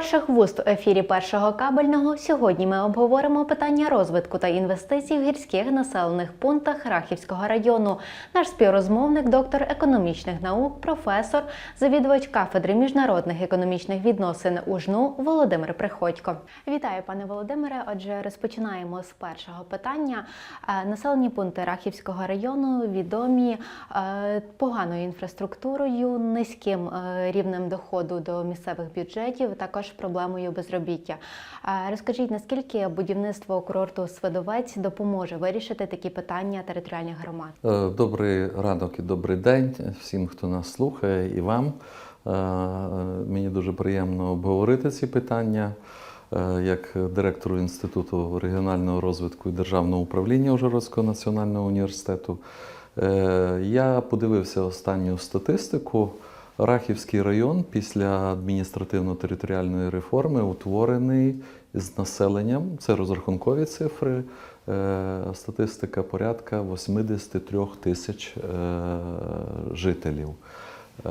перших вуст у ефірі першого кабельного сьогодні ми обговоримо питання розвитку та інвестицій в гірських населених пунктах Рахівського району. Наш співрозмовник, доктор економічних наук, професор, завідувач кафедри міжнародних економічних відносин УЖНУ Володимир Приходько. Вітаю, пане Володимире. Отже, розпочинаємо з першого питання. Е, Населені пункти Рахівського району відомі е, поганою інфраструктурою, низьким е, рівнем доходу до місцевих бюджетів, також проблемою безробіття. Е, Розкажіть, наскільки будівництво курорту Свидовець допоможе вирішити такі питання територіальних громад? Е, Добрий ранок і добрий день всім, хто нас слухає, і вам. Е, Мені дуже приємно обговорити ці питання. Е, Як директору Інституту регіонального розвитку і державного управління Ужгородського національного університету, е, я подивився останню статистику. Рахівський район після адміністративно-територіальної реформи утворений з населенням. Це розрахункові цифри. е, Статистика порядка 83 тисяч е, жителів. Е,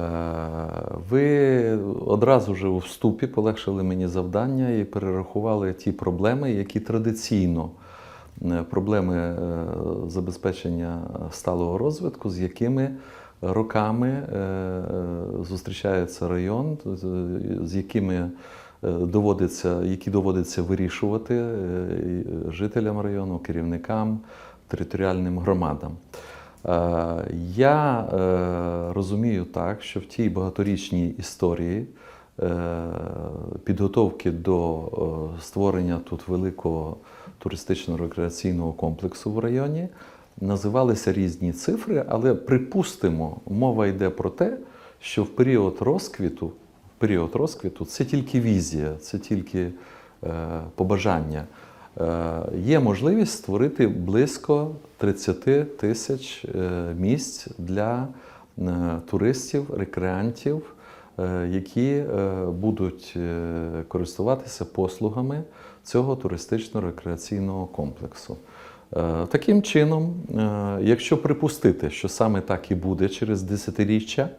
Ви одразу ж у вступі полегшили мені завдання і перерахували ті проблеми, які традиційно проблеми забезпечення сталого розвитку, з якими роками е, зустрічається район, з- якими е, доводиться, які доводиться вирішувати е, жителям району, керівникам, територіальним громадам. Я розумію так, що в тій багаторічній історії підготовки до створення тут великого туристично-рекреаційного комплексу в районі називалися різні цифри, але припустимо, мова йде про те, що в період розквіту, в період розквіту це тільки візія, це тільки е, побажання. Е, Є можливість створити близько 30 тисяч е, місць для е, туристів, рекреантів, які будуть користуватися послугами цього туристично-рекреаційного комплексу. Е, Таким чином, е, якщо припустити, що саме так і буде через десятиріччя,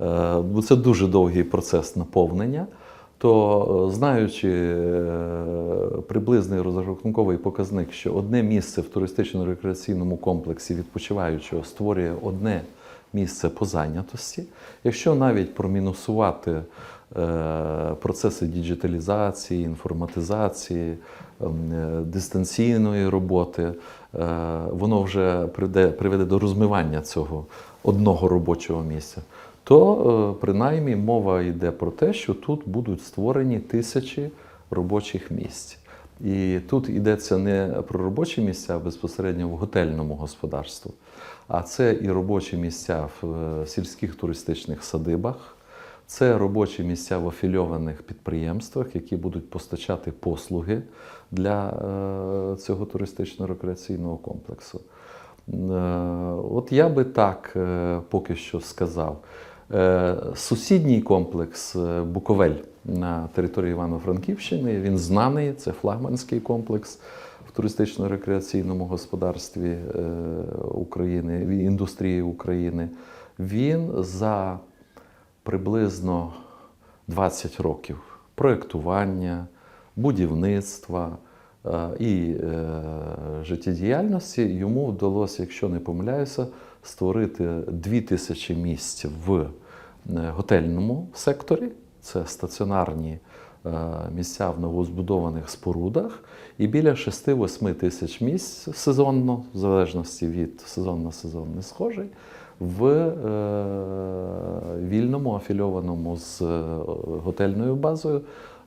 е, бо це дуже довгий процес наповнення, то знаючи приблизний розрахунковий показник, що одне місце в туристично-рекреаційному комплексі відпочиваючого створює одне місце по зайнятості, якщо навіть промінусувати процеси діджиталізації, інформатизації, ем, е, дистанційної роботи, е, воно вже приведе, приведе до розмивання цього одного робочого місця, то е, принаймні мова йде про те, що тут будуть створені тисячі робочих місць. І тут йдеться не про робочі місця безпосередньо в готельному господарстві, а це і робочі місця в е, сільських туристичних садибах, це робочі місця в афільованих підприємствах, які будуть постачати послуги для е, цього туристично-рекреаційного комплексу. Е, От я би так е, поки що сказав. Сусідній комплекс Буковель на території Івано-Франківщини, він знаний, це флагманський комплекс в туристично-рекреаційному господарстві України, індустрії України. Він за приблизно 20 років проєктування, будівництва е, і е, життєдіяльності йому вдалося, якщо не помиляюся, створити 2000 місць в е, готельному секторі. Це стаціонарні місця в новозбудованих спорудах, і біля 6-8 тисяч місць сезонно, в залежності від сезон на сезон не схожий, в е, вільному афільованому з е, готельною базою е,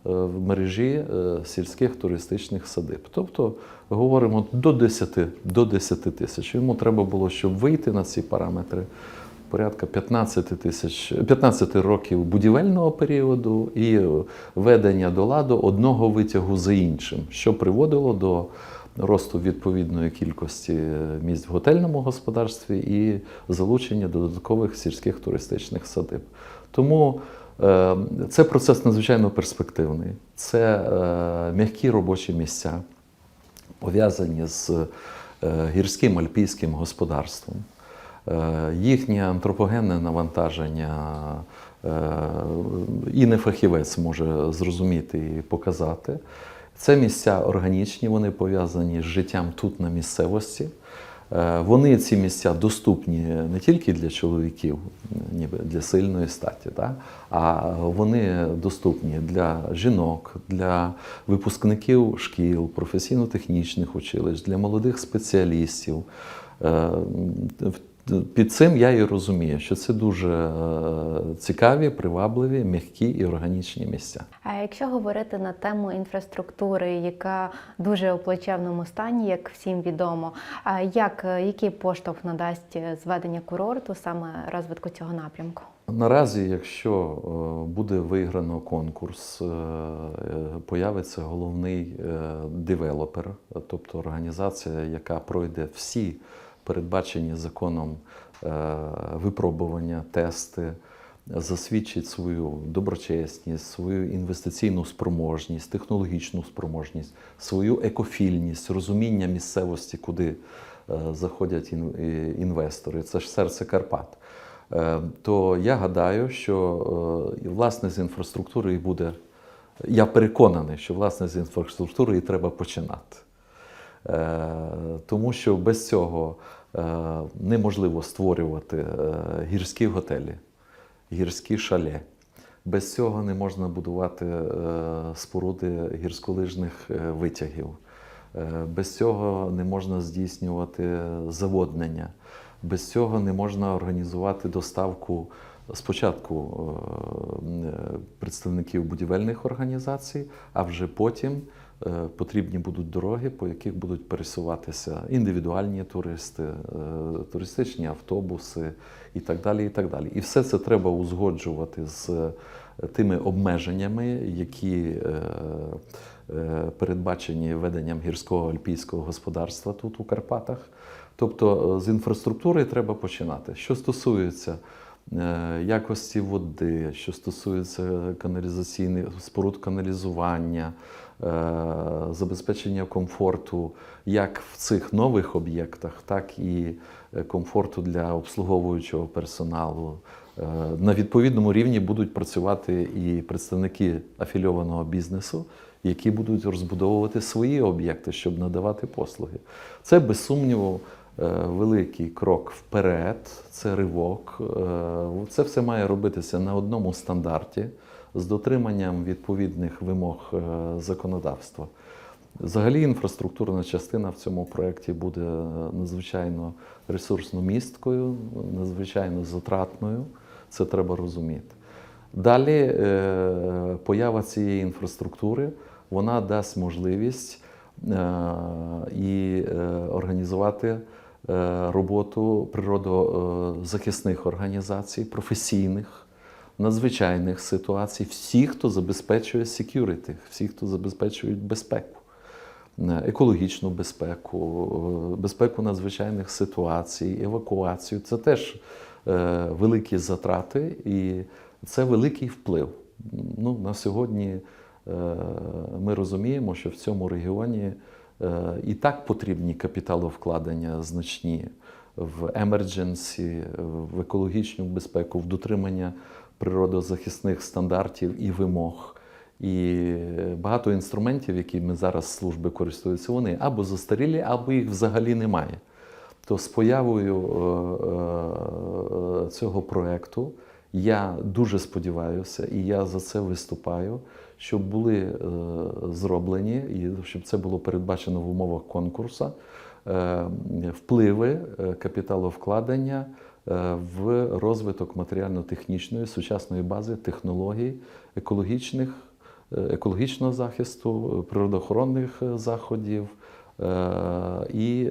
в мережі сільських туристичних садиб. Тобто говоримо до 10, до 10 тисяч. Йому треба було, щоб вийти на ці параметри. Порядка 15 тисяч 15 років будівельного періоду і ведення до ладу одного витягу за іншим, що приводило до росту відповідної кількості місць в готельному господарстві і залучення додаткових сільських туристичних садиб. Тому е, це процес надзвичайно перспективний. Це е, м'які робочі місця, пов'язані з е, гірським альпійським господарством. Е, Їхнє антропогенне навантаження е, і не фахівець може зрозуміти і показати. Це місця органічні, вони пов'язані з життям тут на місцевості. Е, Вони ці місця доступні не тільки для чоловіків, ніби для сильної статі, да? а вони доступні для жінок, для випускників шкіл, професійно-технічних училищ, для молодих спеціалістів. Е, Під цим я і розумію, що це дуже е, цікаві, привабливі, м'які і органічні місця. А якщо говорити на тему інфраструктури, яка дуже у плачевному стані, як всім відомо, як який поштовх надасть зведення курорту саме розвитку цього напрямку? Наразі, якщо е, буде виграно конкурс, е, е, появиться головний е, девелопер, тобто організація, яка пройде всі передбачені законом е, випробування, тести, засвідчить свою доброчесність, свою інвестиційну спроможність, технологічну спроможність, свою екофільність, розуміння місцевості, куди е, заходять інвестори. Це ж серце Карпат. Е, То я гадаю, що власне з інфраструктури і буде. Я переконаний, що власне з інфраструктури і треба починати. Тому що без цього неможливо створювати е, гірські готелі, гірські шале. Без цього не можна будувати е, споруди гірськолижних е, витягів. Е, Без цього не можна здійснювати заводнення. Без цього не можна організувати доставку спочатку е, представників будівельних організацій, а вже потім е, потрібні будуть дороги, по яких будуть пересуватися індивідуальні туристи, е, туристичні автобуси і так далі. І так далі. І все це треба узгоджувати з е, тими обмеженнями, які е, е, передбачені веденням гірського альпійського господарства тут у Карпатах. Тобто е, з інфраструктури треба починати. Що стосується е, якості води, що стосується каналізаційних споруд каналізування, е, забезпечення комфорту як в цих нових об'єктах, так і е, комфорту для обслуговуючого персоналу. Е, На відповідному рівні будуть працювати і представники афільованого бізнесу, які будуть розбудовувати свої об'єкти, щоб надавати послуги. Це без сумніву е, великий крок вперед, це ривок. Е, Це все має робитися на одному стандарті з дотриманням відповідних вимог е, законодавства. Взагалі, інфраструктурна частина в цьому проєкті буде е, надзвичайно ресурсно місткою, надзвичайно затратною. Це треба розуміти. Далі е, поява цієї інфраструктури вона дасть можливість е, і е, організувати е, роботу природозахисних організацій, професійних, надзвичайних ситуацій, всіх, хто забезпечує security, всіх, хто забезпечують безпеку. Е, Екологічну безпеку, е, безпеку надзвичайних ситуацій, евакуацію це теж е, великі затрати і це великий вплив. Ну, на сьогодні е, ми розуміємо, що в цьому регіоні е, і так потрібні капіталовкладення значні в емердженсі, в екологічну безпеку, в дотримання природозахисних стандартів і вимог. І багато інструментів, якими зараз служби користуються, вони або застарілі, або їх взагалі немає. То з появою е, е, цього проєкту я дуже сподіваюся, і я за це виступаю, щоб були е, зроблені, і щоб це було передбачено в умовах конкурсу, е, впливи е, капіталовкладення в розвиток матеріально-технічної сучасної бази технологій екологічних, екологічного захисту, природоохоронних заходів і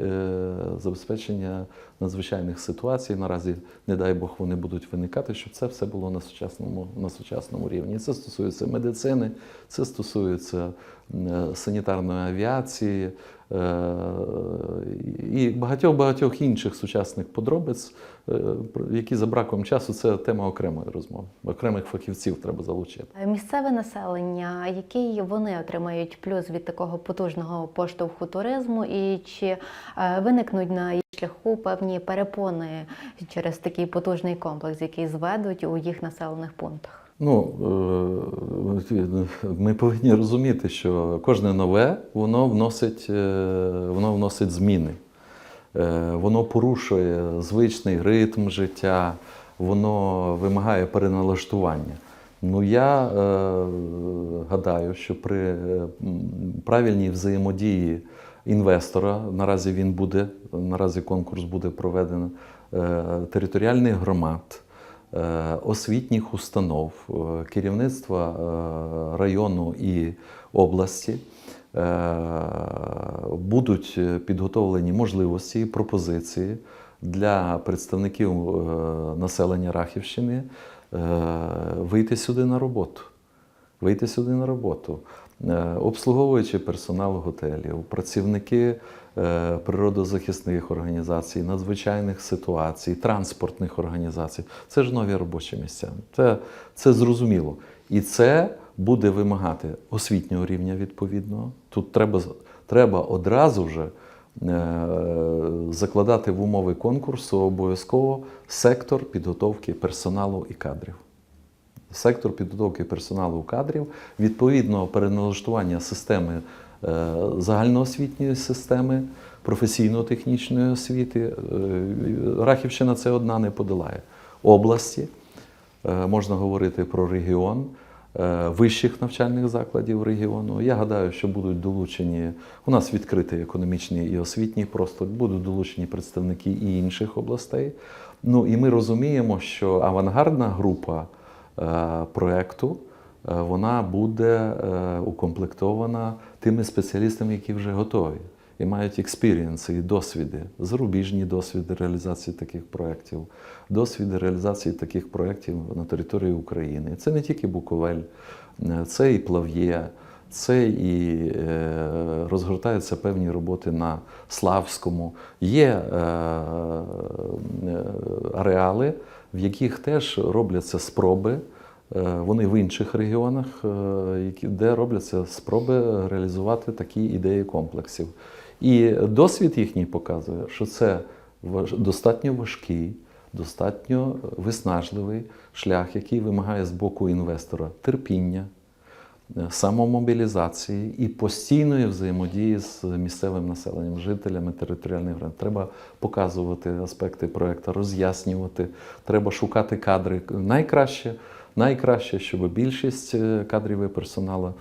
забезпечення надзвичайних ситуацій. Наразі, не дай Бог, вони будуть виникати, щоб це все було на сучасному, на сучасному рівні. Це стосується медицини, це стосується е, санітарної авіації е, і багатьох багатьох інших сучасних подробиць, е, які за браком часу це тема окремої розмови. Окремих фахівців треба залучити. Місцеве населення, який вони отримають плюс від такого потужного поштовху туризму, і чи виникнуть на шляху певні перепони через такий потужний комплекс, який зведуть у їх населених пунктах? Ну, е, ми повинні розуміти, що кожне нове воно вносить, е, воно вносить зміни. Е, Воно порушує звичний ритм життя, воно вимагає переналаштування. Ну, я гадаю, що при правильній взаємодії інвестора, наразі він буде, наразі конкурс буде проведено, е, територіальних громад, е, освітніх установ, е, керівництва району і області будуть підготовлені можливості і пропозиції для представників населення Рахівщини вийти сюди на роботу. Вийти сюди на роботу. Е, Обслуговуючи персонал готелів, працівники е, природозахисних організацій, надзвичайних ситуацій, транспортних організацій. Це ж нові робочі місця. Це, це зрозуміло. І це буде вимагати освітнього рівня відповідного. Тут треба, треба одразу вже закладати в умови конкурсу обов'язково сектор підготовки персоналу і кадрів. Сектор підготовки персоналу кадрів, відповідного переналаштування системи е, загальноосвітньої системи, професійно-технічної освіти. Е, Рахівщина це одна не подолає. Області, е, можна говорити про регіон, вищих навчальних закладів регіону. Я гадаю, що будуть долучені. У нас відкритий економічний і освітній простор, будуть долучені представники і інших областей. Ну і ми розуміємо, що авангардна група е, проекту е, вона буде е, укомплектована тими спеціалістами, які вже готові і мають експірієнси і досвіди, зарубіжні досвіди реалізації таких проєктів, досвіди реалізації таких проєктів на території України. Це не тільки Буковель, це і Плав'є, це і е, розгортаються певні роботи на Славському. Є е, е, ареали, в яких теж робляться спроби. е, Вони в інших регіонах, е, де робляться спроби реалізувати такі ідеї комплексів. І досвід їхній показує, що це достатньо важкий, достатньо виснажливий шлях, який вимагає з боку інвестора терпіння, е, самомобілізації і постійної взаємодії з місцевим населенням, жителями територіальних громад. Треба показувати аспекти проекту, роз'яснювати, треба шукати кадри. Найкраще, найкраще, щоб більшість е, кадрів і персоналу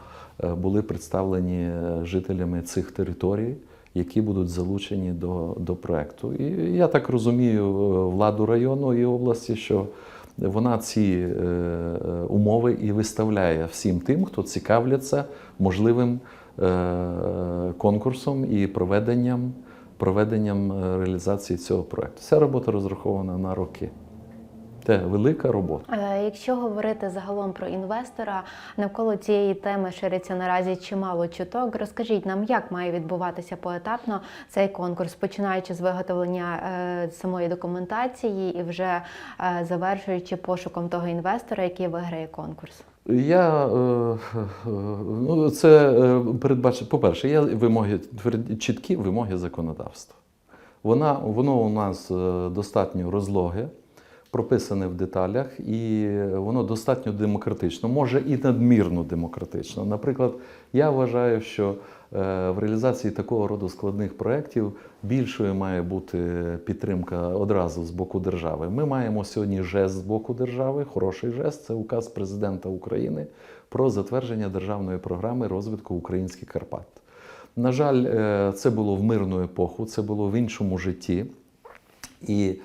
е, були представлені е, жителями цих територій. Які будуть залучені до, до проекту. І я так розумію е, владу району і області, що вона ці е, умови і виставляє всім тим, хто цікавляться можливим е, конкурсом і проведенням, проведенням е, реалізації цього проекту. Ця робота розрахована на роки. Це велика робота. Е, Якщо говорити загалом про інвестора, навколо цієї теми шириться наразі чимало чуток. Розкажіть нам, як має відбуватися поетапно цей конкурс, починаючи з виготовлення е, самої документації і вже е, завершуючи пошуком того інвестора, який виграє конкурс. Я ну, це е, передбачено. По-перше, є вимоги чіткі вимоги законодавства. Вона, воно у нас достатньо розлоге, прописане в деталях, і воно достатньо демократично, може і надмірно демократично. Наприклад, я вважаю, що е, в реалізації такого роду складних проєктів більшою має бути підтримка одразу з боку держави. Ми маємо сьогодні жест з боку держави, хороший жест це указ президента України про затвердження державної програми розвитку українських Карпат. На жаль, е, це було в мирну епоху, це було в іншому житті. І,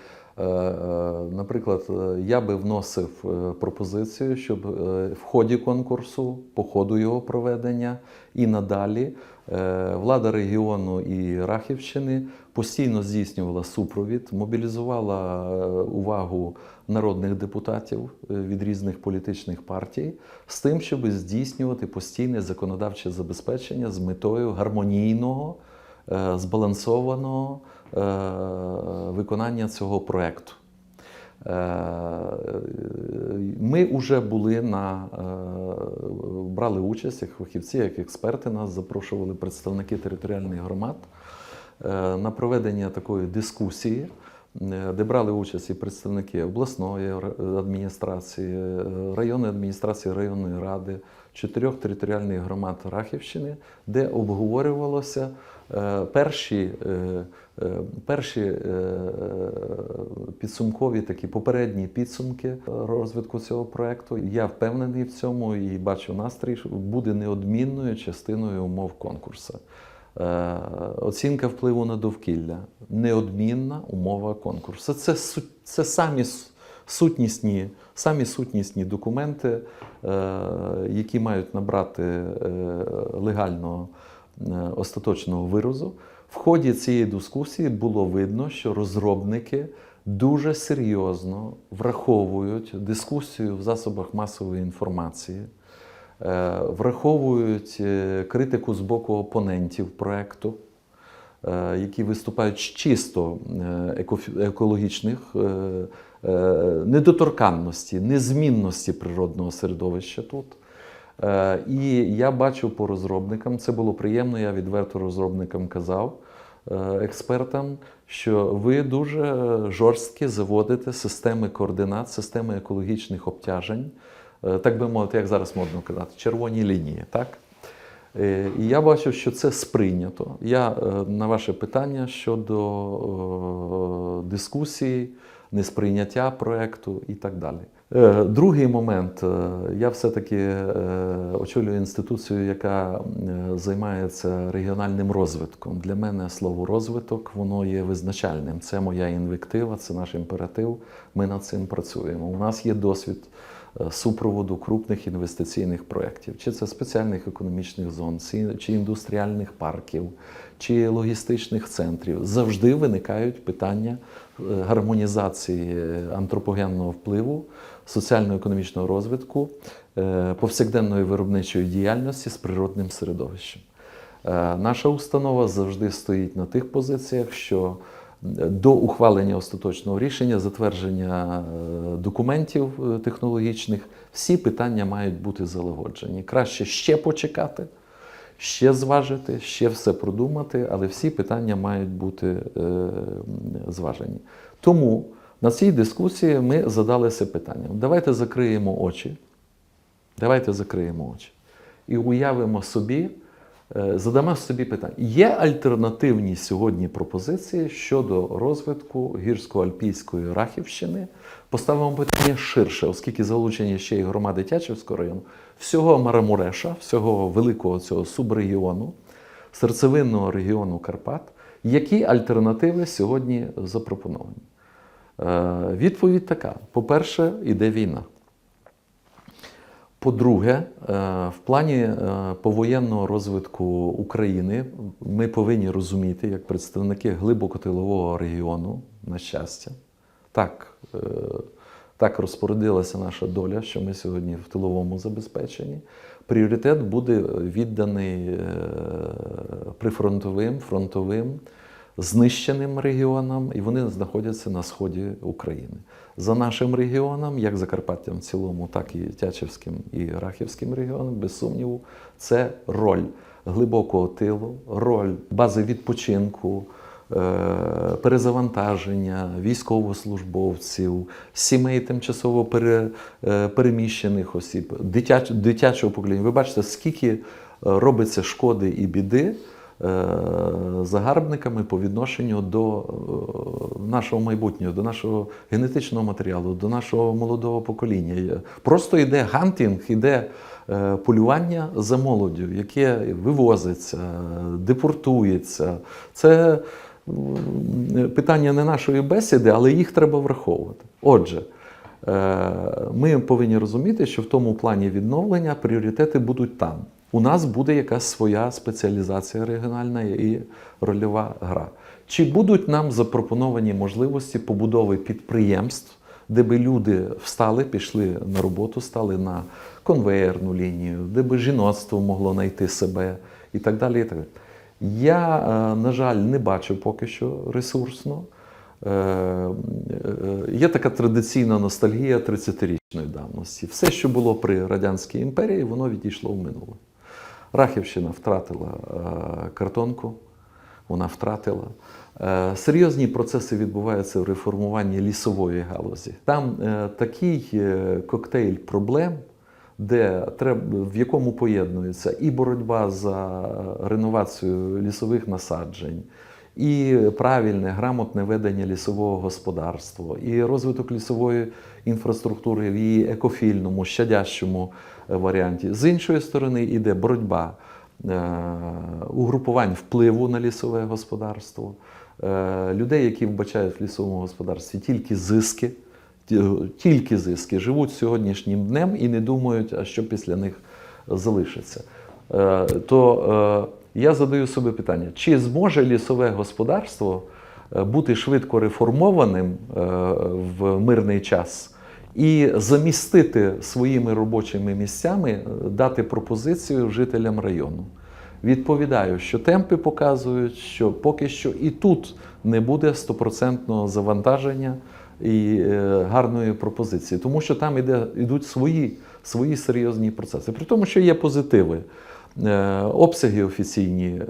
наприклад, е, я би вносив е, пропозицію, щоб е, в ході конкурсу, по ходу його проведення і надалі е, влада регіону і Рахівщини постійно здійснювала супровід, мобілізувала е, увагу народних депутатів е, від різних політичних партій з тим, щоб здійснювати постійне законодавче забезпечення з метою гармонійного е, збалансованого е, виконання цього проєкту. Е, Ми вже були на е, брали участь як фахівці, як експерти. Нас запрошували представники територіальних громад. е, на проведення такої дискусії, е, де брали участь і представники обласної адміністрації, е, районної адміністрації, районної ради, чотирьох територіальних громад Рахівщини, де обговорювалося е, перші, е, е, перші е, підсумкові такі попередні підсумки розвитку цього проекту. Я впевнений в цьому і бачу настрій, буде неодмінною частиною умов конкурсу. Е, Оцінка впливу на довкілля неодмінна умова конкурсу. Це, це самі сутнісні, самі сутнісні документи, е, які мають набрати е, легального е, остаточного виразу. В ході цієї дискусії було видно, що розробники дуже серйозно враховують дискусію в засобах масової інформації, е, враховують е, критику з боку опонентів проекту, е, які виступають з чисто е, екологічних е, е, недоторканності, незмінності природного середовища тут. Е, І я бачу по розробникам, це було приємно, я відверто розробникам казав, е, експертам, що ви дуже жорстко заводите системи координат, системи екологічних обтяжень, е, так би мовити, як зараз модно казати, червоні лінії. Так? І я бачу, що це сприйнято. Я на ваше питання щодо дискусії, несприйняття проекту і так далі. Е, Другий момент. Е, Я все-таки е, очолюю інституцію, яка займається регіональним розвитком. Для мене слово розвиток воно є визначальним. Це моя інвектива, це наш імператив. Ми над цим працюємо. У нас є досвід супроводу крупних інвестиційних проєктів, чи це спеціальних економічних зон, чи індустріальних парків, чи логістичних центрів. Завжди виникають питання гармонізації е, антропогенного впливу, соціально-економічного розвитку, е, повсякденної виробничої діяльності з природним середовищем. Е, Наша установа завжди стоїть на тих позиціях, що до ухвалення остаточного рішення, затвердження е, документів е, технологічних, всі питання мають бути залагоджені. Краще ще почекати, ще зважити, ще все продумати, але всі питання мають бути е, зважені. Тому на цій дискусії ми задалися питанням: давайте закриємо очі. Давайте закриємо очі і уявимо собі, задамо собі питання: є альтернативні сьогодні пропозиції щодо розвитку гірсько-альпійської Рахівщини? Поставимо питання ширше, оскільки залучені ще й громади Тячівського району, всього Марамуреша, всього великого цього субрегіону, серцевинного регіону Карпат. Які альтернативи сьогодні запропоновані? Е, Відповідь така: по-перше, іде війна. По-друге, е, в плані е, повоєнного розвитку України ми повинні розуміти, як представники глибокотилового регіону, на щастя, так, е, так розпорядилася наша доля, що ми сьогодні в тиловому забезпеченні. Пріоритет буде відданий прифронтовим, фронтовим, знищеним регіонам, і вони знаходяться на сході України. За нашим регіоном, як Закарпаттям в цілому, так і Тячівським і Рахівським регіоном, без сумніву, це роль глибокого тилу, роль бази відпочинку. е, Перезавантаження військовослужбовців, сімей тимчасово е, переміщених осіб, дитяч, дитячого покоління. Ви бачите, скільки робиться шкоди і біди загарбниками по відношенню до е, нашого майбутнього, до нашого генетичного матеріалу, до нашого молодого покоління. Просто йде гантінг, йде е, полювання за молоддю, яке вивозиться, депортується. Це питання не нашої бесіди, але їх треба враховувати. Отже. Е, Ми повинні розуміти, що в тому плані відновлення пріоритети будуть там. У нас буде якась своя спеціалізація регіональна і рольова гра. Чи будуть нам запропоновані можливості побудови підприємств, де би люди встали, пішли на роботу, стали на конвеєрну лінію, де би жіноцтво могло знайти себе і так далі. І так далі. Я, е, на жаль, не бачу поки що ресурсно. Е, е, Є така традиційна ностальгія 30-річної давності. Все, що було при Радянській імперії, воно відійшло в минуле. Рахівщина втратила е, картонку, вона втратила. Е, Серйозні процеси відбуваються в реформуванні лісової галузі. Там е, такий коктейль проблем, де в якому поєднується і боротьба за реновацію лісових насаджень, і правильне, грамотне ведення лісового господарства, і розвиток лісової інфраструктури в її екофільному, щадящому е, варіанті. З іншої сторони, йде боротьба е, угрупувань впливу на лісове господарство, е, людей, які вбачають в лісовому господарстві тільки зиски, тільки зиски, живуть сьогоднішнім днем і не думають, а що після них залишиться. То я задаю собі питання: чи зможе лісове господарство е, бути швидко реформованим е, в мирний час і замістити своїми робочими місцями, е, дати пропозицію жителям району? Відповідаю, що темпи показують, що поки що і тут не буде стопроцентного завантаження і гарної пропозиції, тому що там іде, йдуть свої, свої серйозні процеси. При тому, що є позитиви. Е, Обсяги офіційні е,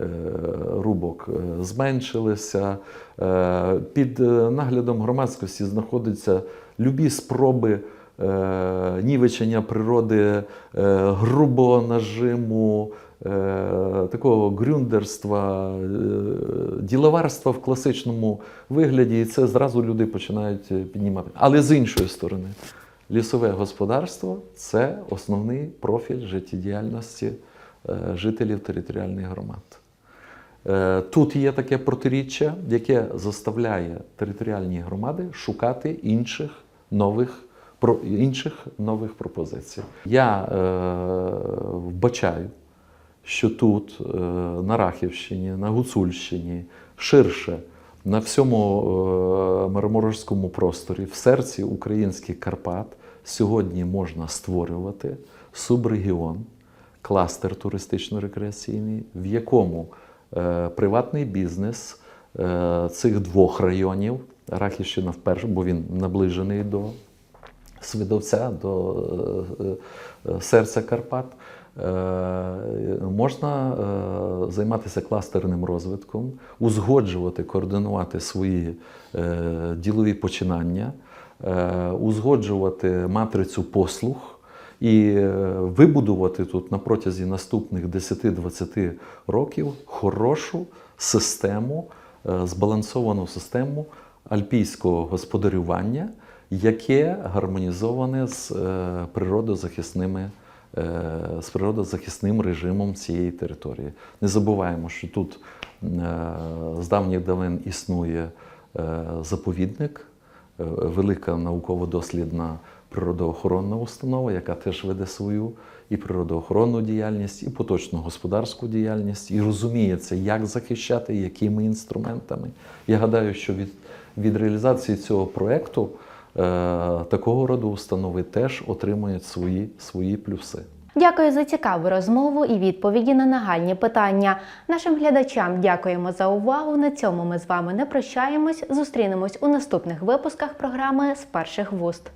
рубок е, зменшилися. Під наглядом громадськості знаходяться любі спроби нівечення природи, грубого нажиму, такого грюндерства, діловарства в класичному вигляді, і це зразу люди починають піднімати. Але з іншої сторони, лісове господарство це основний профіль життєдіяльності жителів територіальних громад. Е, Тут є таке протиріччя, яке заставляє територіальні громади шукати інших нових, інших нових пропозицій. Я е, вбачаю, що тут, е, на Рахівщині, на Гуцульщині, ширше, на всьому е, Марморозькому просторі, в серці українських Карпат, сьогодні можна створювати субрегіон, кластер туристично-рекреаційний, в якому е, приватний бізнес е, цих двох районів, Рахівщина вперше, бо він наближений до Свидовця, до е, е, серця Карпат. Е, Можна е, займатися кластерним розвитком, узгоджувати, координувати свої е, ділові починання, узгоджувати матрицю послуг і е, вибудувати тут на протязі наступних 10-20 років хорошу систему, е, збалансовану систему альпійського господарювання, яке гармонізоване з е, природозахисними. З природозахисним режимом цієї території. Не забуваємо, що тут з давніх давен існує заповідник, велика науково-дослідна природоохоронна установа, яка теж веде свою і природоохоронну діяльність, і поточну господарську діяльність, і розуміється, як захищати, якими інструментами. Я гадаю, що від, від реалізації цього проєкту е, такого роду установи теж отримують свої, свої плюси. Дякую за цікаву розмову і відповіді на нагальні питання. Нашим глядачам дякуємо за увагу. На цьому ми з вами не прощаємось. Зустрінемось у наступних випусках програми з перших вуст.